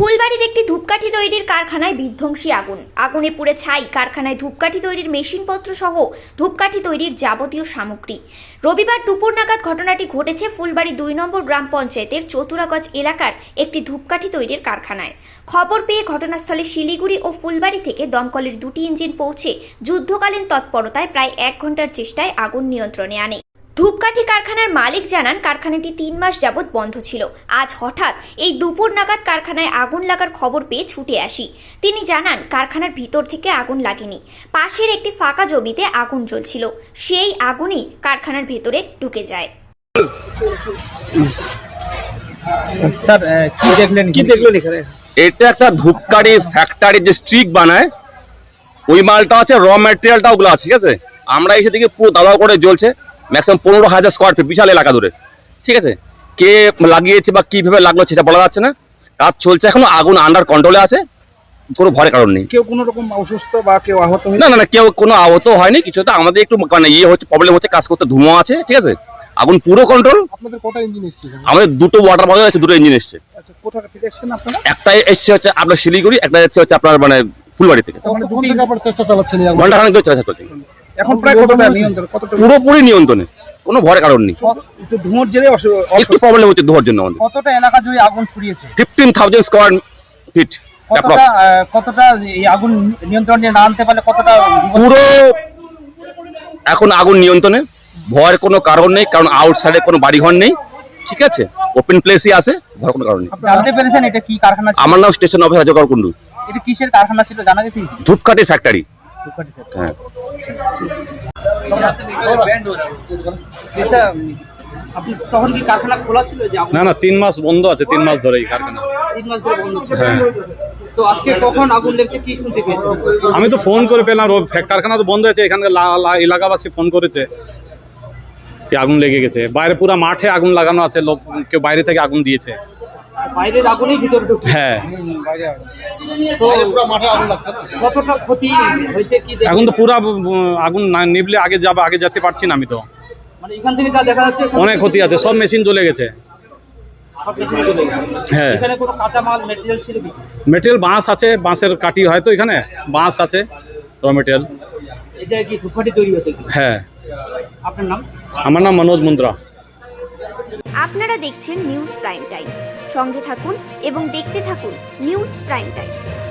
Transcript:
ফুলবাড়ির একটি ধূপকাঠি তৈরির কারখানায় বিধ্বংসী আগুন। আগুনে পুড়ে ছাই, কারখানায় ধূপকাঠি তৈরির মেশিনপত্র সহ ধূপকাঠি তৈরির যাবতীয় সামগ্রী। রবিবার দুপুর নাগাদ ঘটনাটি ঘটেছে ফুলবাড়ি দুই নম্বর গ্রাম পঞ্চায়েতের চতুরাগজ এলাকার একটি ধূপকাঠি তৈরির কারখানায়। খবর পেয়ে ঘটনাস্থলে শিলিগুড়ি ও ফুলবাড়ি থেকে দমকলের দুটি ইঞ্জিন পৌঁছে যুদ্ধকালীন তৎপরতায় প্রায় এক ঘণ্টার চেষ্টায় আগুন নিয়ন্ত্রণে আনে। ধূপকাঠি কারখানার মালিক জানান কারখানাটি তিন মাস যাবৎ বন্ধ ছিল। আজ হঠাৎ এই দুপুর নাগাদ কারখানায় আগুন লাগার খবর পেয়ে ছুটে আসি। তিনি জানান কারখানার ভিতর থেকে আগুন লাগেনি। পাশের একটি ফাঁকা জমিতে আগুন জ্বলছিল। সেই আগুনই কারখানার ভেতরে ঢুকে যায়। স্যার কি দেখলেন কি দেখলেন এখানে? এটা একটা ধূপকাঠি ফ্যাক্টরি যে স্ট্রিক বানায় ওই মালটা আছে র ম্যাটেরিয়ালটা ওগুলো আছে ঠিক আছে? আমরা এসে দেখি পুরো দাবা করে জ্বলছে। ম্যাক্সিমাম পনেরো হাজার স্কোয়ার ফিট বিশাল এলাকা ধরে ঠিক আছে? কে লাগিয়েছে বা কীভাবে লাগল সেটা বলা যাচ্ছে না। কাজ চলছে এখনও আগুন আন্ডার কন্ট্রোলে আছে। কোনো ভয়ের কারণ নেই। কেউ কোনো রকম অসুস্থ বা কেউ আহত না না না কেউ কোনো আহত হয়নি কিছু তো আমাদের একটু মানে ইয়ে হচ্ছে প্রবলেম হচ্ছে কাজ করতে ধুমো আছে ঠিক আছে? আগুন পুরো কন্ট্রোল আপনাদের কটা ইঞ্জিন এসছে আমাদের দুটো ওয়াটার বদল আছে দুটো ইঞ্জিন এসছে। আচ্ছা কোথা থেকে এসছেন আপনারা? একটা এসছে হচ্ছে আপনার শিলিগুড়ি একটা এসছে হচ্ছে আপনার মানে ফুলবাড়ি থেকে। মানে চেষ্টা চালাচ্ছেন ঘণ্টা খানিক চলা চলছে এখন প্রায় কতটা নিয়ন্ত্রণ কতটা পুরোপুরি নিয়ন্ত্রণে কোনো ভয়ের কারণ নেই। ধুঁয়োর জেরে একটু প্রবলেম হচ্ছে ধোয়ার জন্য আমাদের। কতটা এলাকা জুড়ে আগুন ছড়িয়েছে? ফিফটিন থাউজেন্ড স্কোয়ার ফিট কতটা কতটা এই আগুন নিয়ন্ত্রণে না আনতে পারলে কতটা পুরো এখন আগুন নিয়ন্ত্রণে ভয়ের কোনো কারণ নেই কারণ আউটসাইডে কোনো বাড়িঘর নেই ঠিক আছে? ওপেন প্লেসই আছে ভয়ের কোনো কারণ নেই। জানতে পেরেছেন এটা কি কারখানা ছিল? আমার নাম স্টেশন অফিস রাজগর কুন্ডু এটা কিসের কারখানা ছিল জানা গেছে? ধূপকাঠি ফ্যাক্টরি ধূপকাঠি। হ্যাঁ। যে না না তিন মাস বন্ধ আছে তিন মাস ধরে এই কারখানা। হ্যাঁ। তো আজকে কখন আগুন লেগেছে কি শুনতে পেয়েছেন আমি তো ফোন করে পেলাম ও কারখানা তো বন্ধ আছে এখানকার এলাকাবাসী ফোন করেছে। কি আগুন লেগে গেছে? বাইরে পুরো মাঠে আগুন লাগানো আছে লোক কেউ বাইরে থেকে আগুন দিয়েছে। বাইরের আগুনই ভিতরে হ্যাঁ। তো বাইরে পুরো মাঠে আগুন লাগছে না? কতটা ক্ষতি হয়েছে কি এখন তো পুরা আগুন না নিবলে আগে যাবে আগে যেতে পারছি না আমি তো। মানে এখান থেকে যা দেখা যাচ্ছে অনেক ক্ষতি আছে সব মেশিন চলে গেছে। হ্যাঁ। এখানে কোনো কাঁচা মেটেরিয়াল ছিল কি? মেটেরিয়াল বাঁশ আছে বাঁশের কাঠি হয়তো এখানে? বাঁশ আছে র মেটেরিয়াল এটা কি ধূপকাঠি তৈরি হতে হ্যাঁ। আপনার নাম? আমার নাম মনোজ মুন্দ্রা। আপনারা দেখছেন নিউজ প্রাইম টাইমস সঙ্গে থাকুন এবং দেখতে থাকুন নিউজ প্রাইম টাইমস